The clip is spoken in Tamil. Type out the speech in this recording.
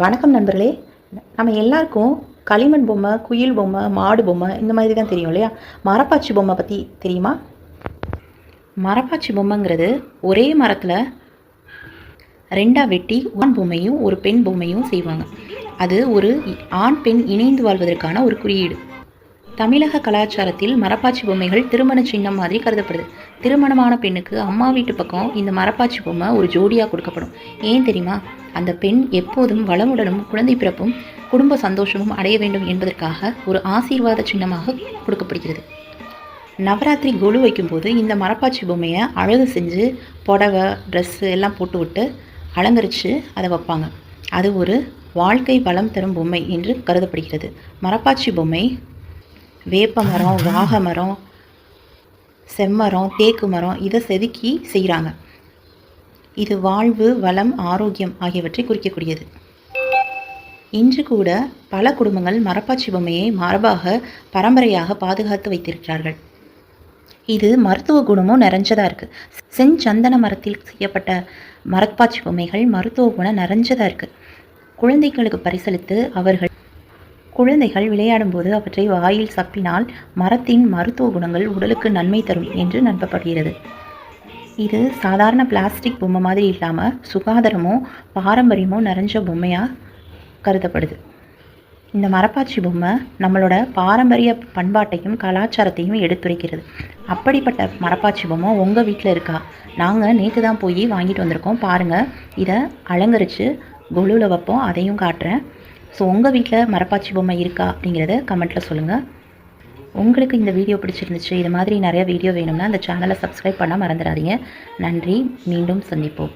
வணக்கம் நண்பர்களே. நம்ம எல்லாருக்கும் களிமண் பொம்மை குயில் பொம்மை மாடு பொம்மை இந்த மாதிரி தான் தெரியும் இல்லையா? மரப்பாச்சி பொம்மை பற்றி தெரியுமா? மரப்பாச்சி பொம்மைங்கிறது ஒரே மரத்தில் ரெண்டாக வெட்டி ஆண் பொம்மையும் ஒரு பெண் பொம்மையும் செய்வாங்க. அது ஒரு ஆண் பெண் இணைந்து வாழ்வதற்கான ஒரு குறியீடு. தமிழக கலாச்சாரத்தில் மரப்பாச்சி பொம்மைகள் திருமண சின்னம் மாதிரி கருதப்படுது. திருமணமான பெண்ணுக்கு அம்மா வீட்டு பக்கம் இந்த மரப்பாச்சி பொம்மை ஒரு ஜோடியாக கொடுக்கப்படும். ஏன் தெரியுமா? அந்த பெண் எப்போதும் வளமுடனும் குழந்தை பிறப்பும் குடும்ப சந்தோஷமும் அடைய வேண்டும் என்பதற்காக ஒரு ஆசீர்வாத சின்னமாக கொடுக்கப்படுகிறது. நவராத்திரி கொலு வைக்கும்போது இந்த மரப்பாச்சி பொம்மையை அழகு செஞ்சு புடவை ட்ரெஸ்ஸு எல்லாம் போட்டு விட்டு அலங்கரித்து அதை வைப்பாங்க. அது ஒரு வாழ்க்கை வளம் தரும் பொம்மை என்று கருதப்படுகிறது. மரப்பாச்சி பொம்மை வேப்ப மரம் மரம் செம்மரம் தேக்கு மரம் இதை செதுக்கி செய்கிறாங்க. இது வாழ்வு வளம் ஆரோக்கியம் ஆகியவற்றை குறிக்கக்கூடியது. இன்று கூட பல குடும்பங்கள் மரப்பாச்சி பொம்மையை மரபாக பரம்பரையாக பாதுகாத்து வைத்திருக்கிறார்கள். இது மருத்துவ குணமும் நிறைஞ்சதாக இருக்குது செஞ்சந்தன மரத்தில் செய்யப்பட்ட மரப்பாச்சி பொம்மைகள் மருத்துவ குணம் நிறைஞ்சதாக இருக்குது குழந்தைகளுக்கு பரிசளித்து அவர்கள் குழந்தைகள் விளையாடும்போது அவற்றை வாயில் சப்பினால் மரத்தின் மருத்துவ குணங்கள் உடலுக்கு நன்மை தரும் என்று நம்பப்படுகிறது. இது சாதாரண பிளாஸ்டிக் பொம்மை மாதிரி இல்லாமல் சுகாதாரமோ பாரம்பரியமோ நிறைஞ்ச பொம்மையாக கருதப்படுது. இந்த மரப்பாச்சி பொம்மை நம்மளோட பாரம்பரிய பண்பாட்டையும் கலாச்சாரத்தையும் எடுத்துரைக்கிறது. அப்படிப்பட்ட மரப்பாச்சி பொம்மை உங்கள் வீட்டில் இருக்கா? நாங்கள் நேற்று தான் போய் வாங்கிட்டு வந்திருக்கோம். பாருங்கள் இதை அலங்கரித்து கொலுவில் வைப்போம். அதையும் காட்டுறேன். ஸோ உங்கள் வீட்டில் மரப்பாச்சி பொம்மை இருக்கா அப்படிங்கிறத கமெண்ட்டில் சொல்லுங்கள் உங்களுக்கு இந்த வீடியோ பிடிச்சிருந்துச்சு இது மாதிரி நிறைய வீடியோ வேணும்னா அந்த சேனலை சப்ஸ்கிரைப் பண்ணால் மறந்துடாதீங்க. நன்றி மீண்டும் சந்திப்போம்.